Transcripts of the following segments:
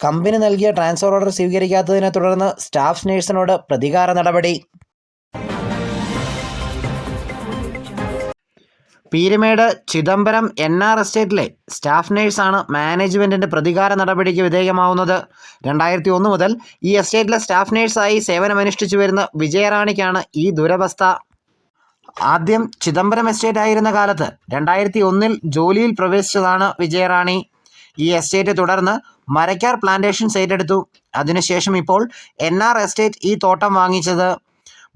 Company നൽകിയ transfer order സ്വീകരിക്കാത്തതിനെ തുടർന്ന് staff നേഴ്സിനോട് പ്രതികാര നടപടി. പീരുമേട് ചിദംബരം എൻ ആർ എസ്റ്റേറ്റിലെ സ്റ്റാഫ് നേഴ്സാണ് മാനേജ്മെന്റിന്റെ പ്രതികാര നടപടിക്ക് വിധേയമാവുന്നത്. രണ്ടായിരത്തി ഒന്ന് മുതൽ ഈ എസ്റ്റേറ്റിലെ സ്റ്റാഫ് നേഴ്സായി സേവനമനുഷ്ഠിച്ചു വരുന്ന വിജയറാണിക്കാണ് ഈ ദുരവസ്ഥ. ആദ്യം ചിദംബരം എസ്റ്റേറ്റ് ആയിരുന്ന കാലത്ത് രണ്ടായിരത്തി ഒന്നിൽ ജോലിയിൽ പ്രവേശിച്ചതാണ് വിജയറാണി. ഈ എസ്റ്റേറ്റ് തുടർന്ന് മരക്കാർ പ്ലാന്റേഷൻസ് ഏറ്റെടുത്തു അതിനുശേഷം ഇപ്പോൾ എൻ ആർ എസ്റ്റേറ്റ് ഈ തോട്ടം വാങ്ങിച്ചത്.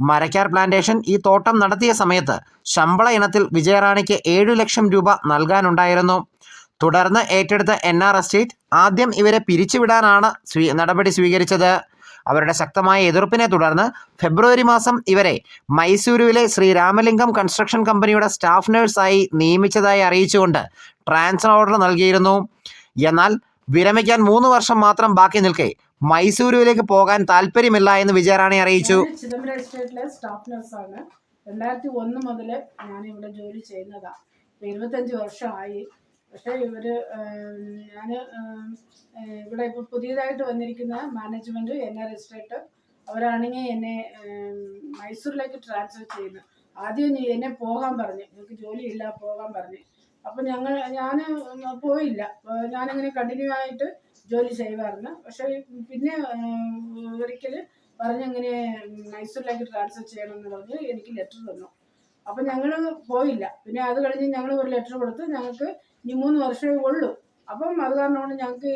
മരക്കാർ പ്ലാന്റേഷൻ ഈ തോട്ടം നടത്തിയ സമയത്ത് ശമ്പള ഇനത്തിൽ വിജയറാണിക്ക് ഏഴു ലക്ഷം രൂപ നൽകാനുണ്ടായിരുന്നു. തുടർന്ന് ഏറ്റെടുത്ത എൻ ആർ എസ്റ്റേറ്റ് ആദ്യം ഇവരെ പിരിച്ചുവിടാനാണ് സ്വീ നടപടി സ്വീകരിച്ചത്. അവരുടെ ശക്തമായ എതിർപ്പിനെ തുടർന്ന് ഫെബ്രുവരി മാസം ഇവരെ മൈസൂരുവിലെ ശ്രീ രാമലിംഗം കൺസ്ട്രക്ഷൻ കമ്പനിയുടെ സ്റ്റാഫ് നഴ്സായി നിയമിച്ചതായി അറിയിച്ചുകൊണ്ട് ട്രാൻസ്ഫർ ഓർഡർ നൽകിയിരുന്നു. എന്നാൽ വിരമിക്കാൻ മൂന്ന് വർഷം മാത്രം ബാക്കി നിൽക്കെ. മൈസൂരുവിലേക്ക് പോകാൻ താല്പര്യമില്ല എന്ന് വിജയറാണി അറിയിച്ചു. ചിദംബരം എസ്റ്റേറ്റിലെ സ്റ്റാഫ് നഴ്സാണ്. രണ്ടായിരത്തി ഒന്ന് മുതൽ ഞാൻ ഇവിടെ ജോലി ചെയ്യുന്നതാണ് ഇരുപത്തഞ്ച് വർഷമായി. പക്ഷേ ഇവർ ഞാൻ ഇവിടെ ഇപ്പോൾ പുതിയതായിട്ട് വന്നിരിക്കുന്ന മാനേജ്മെന്റ് ആർ എസ്റ്റേറ്റ് അവരാണെങ്കിൽ എന്നെ മൈസൂരിലേക്ക് ട്രാൻസ്ഫർ ചെയ്യുന്നത് ആദ്യം എന്നെ പോകാൻ പറഞ്ഞു. എനിക്ക് ജോലിയില്ല പോകാൻ പറഞ്ഞു. അപ്പം ഞങ്ങൾ ഞാൻ പോയില്ല. ഞാനിങ്ങനെ കണ്ടിന്യൂ ആയിട്ട് ജോലി ചെയ്യുമായിരുന്നു പക്ഷേ പിന്നെ ഒരിക്കൽ പറഞ്ഞങ്ങനെ മൈസൂരിലേക്ക് ട്രാൻസ്ഫർ ചെയ്യണം ചെയ്യണമെന്ന് പറഞ്ഞ് എനിക്ക് ലെറ്റർ തന്നു. അപ്പം ഞങ്ങൾ പോയില്ല. പിന്നെ അത് കഴിഞ്ഞ് ഞങ്ങൾ ഒരു ലെറ്റർ കൊടുത്ത് ഞങ്ങൾക്ക് ഇനി മൂന്ന് വർഷമേ ഉള്ളൂ. അപ്പം അത് കാരണമാണ് ഞങ്ങൾക്ക്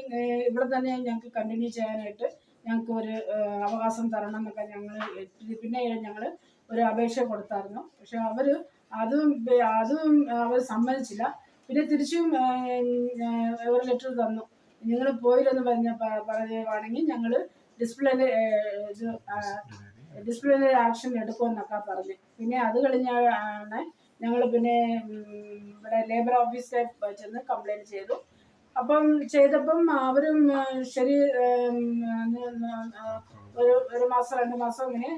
ഇവിടെ തന്നെ ഞങ്ങൾക്ക് കണ്ടിന്യൂ ചെയ്യാനായിട്ട് ഞങ്ങൾക്ക് ഒരു അവകാശം തരണം എന്നൊക്കെ ഞങ്ങൾ പിന്നെ ഞങ്ങൾ ഒരു അപേക്ഷ കൊടുത്തായിരുന്നു. പക്ഷെ അവർ അതും അതും അവർ സമ്മതിച്ചില്ല. പിന്നെ തിരിച്ചും ഒരു ലെറ്റർ തന്നു. നിങ്ങൾ പോയില്ലെന്ന് പറഞ്ഞ പറയുകയാണെങ്കിൽ ഞങ്ങൾ ഡിസിപ്ലിനറി ഇത് ഡിസിപ്ലിനറി ആക്ഷൻ എടുക്കുമെന്നൊക്കെ പറഞ്ഞു. പിന്നെ അത് കഴിഞ്ഞാണ് ഞങ്ങൾ പിന്നെ ഇവിടെ ലേബർ ഓഫീസിലെ ചെന്ന് കംപ്ലൈന്റ് ചെയ്തു. അപ്പം ചെയ്തപ്പം അവരും ശരി ഒരു ഒരു മാസം രണ്ട് മാസം ഇങ്ങനെ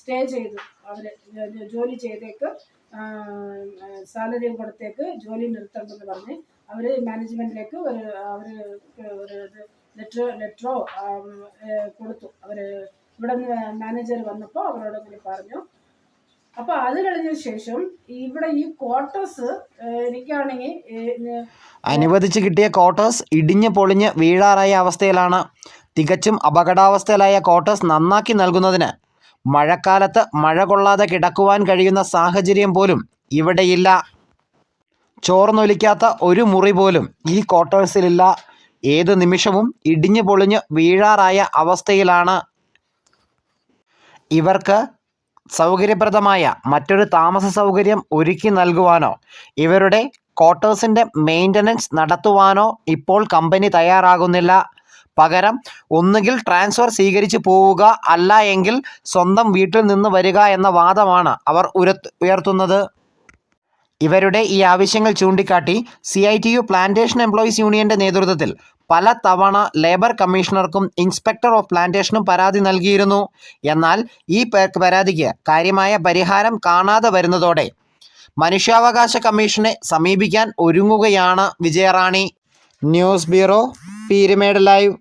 സ്റ്റേ ചെയ്ത് അവർ ജോലി ചെയ്തേക്ക് സാലറിയും കൊടുത്തേക്ക് ജോലി നിർത്തണമെന്ന് പറഞ്ഞ് അവർ മാനേജ്മെന്റിലേക്ക് ഒരു അവർ ഒരു ലെറ്റർ ലെറ്ററോ കൊടുത്തു. അവർ ഇവിടെ നിന്ന് മാനേജർ വന്നപ്പോൾ അവരോട് ഇങ്ങനെ പറഞ്ഞു. അപ്പോൾ അത് കഴിഞ്ഞ ശേഷം ഇവിടെ ഈ ക്വാർട്ടേഴ്സ് എനിക്കാണെങ്കിൽ അനുവദിച്ച് കിട്ടിയ ക്വാർട്ടേഴ്സ് ഇടിഞ്ഞ് പൊളിഞ്ഞ് വീഴാറായ അവസ്ഥയിലാണ്. തികച്ചും അപകടാവസ്ഥയിലായ ക്വാർട്ടേഴ്സ് നന്നാക്കി നൽകുന്നതിന് മഴക്കാലത്ത് മഴ കൊള്ളാതെ കിടക്കുവാൻ കഴിയുന്ന സാഹചര്യം പോലും ഇവിടെയില്ല. ചോർന്നൊലിക്കാത്ത ഒരു മുറി പോലും ഈ ക്വാർട്ടേഴ്സിലില്ല. ഏത് നിമിഷവും ഇടിഞ്ഞു പൊളിഞ്ഞ് വീഴാറായ അവസ്ഥയിലാണ്. ഇവർക്ക് സൗകര്യപ്രദമായ മറ്റൊരു താമസ സൗകര്യം ഒരുക്കി നൽകുവാനോ ഇവരുടെ ക്വാർട്ടേഴ്സിന്റെ മെയിന്റനൻസ് നടത്തുവാനോ ഇപ്പോൾ കമ്പനി തയ്യാറാകുന്നില്ല. പകരം ഒന്നുകിൽ ട്രാൻസ്ഫർ സ്വീകരിച്ച് പോവുക അല്ല എങ്കിൽ സ്വന്തം വീട്ടിൽ നിന്ന് വരിക എന്ന വാദമാണ് അവർ ഉയർത്തുന്നത്. ഇവരുടെ ഈ ആവശ്യങ്ങൾ ചൂണ്ടിക്കാട്ടി C I T U plantation employees യൂണിയന്റെ നേതൃത്വത്തിൽ പല തവണ ലേബർ കമ്മീഷണർക്കും ഇൻസ്പെക്ടർ ഓഫ് പ്ലാന്റേഷനും പരാതി നൽകിയിരുന്നു. എന്നാൽ ഈ പരാതിക്ക് കാര്യമായ പരിഹാരം കാണാതെ വരുന്നതോടെ മനുഷ്യാവകാശ കമ്മീഷനെ സമീപിക്കാൻ ഒരുങ്ങുകയാണ് Vijayarani. News bureau Peermade live.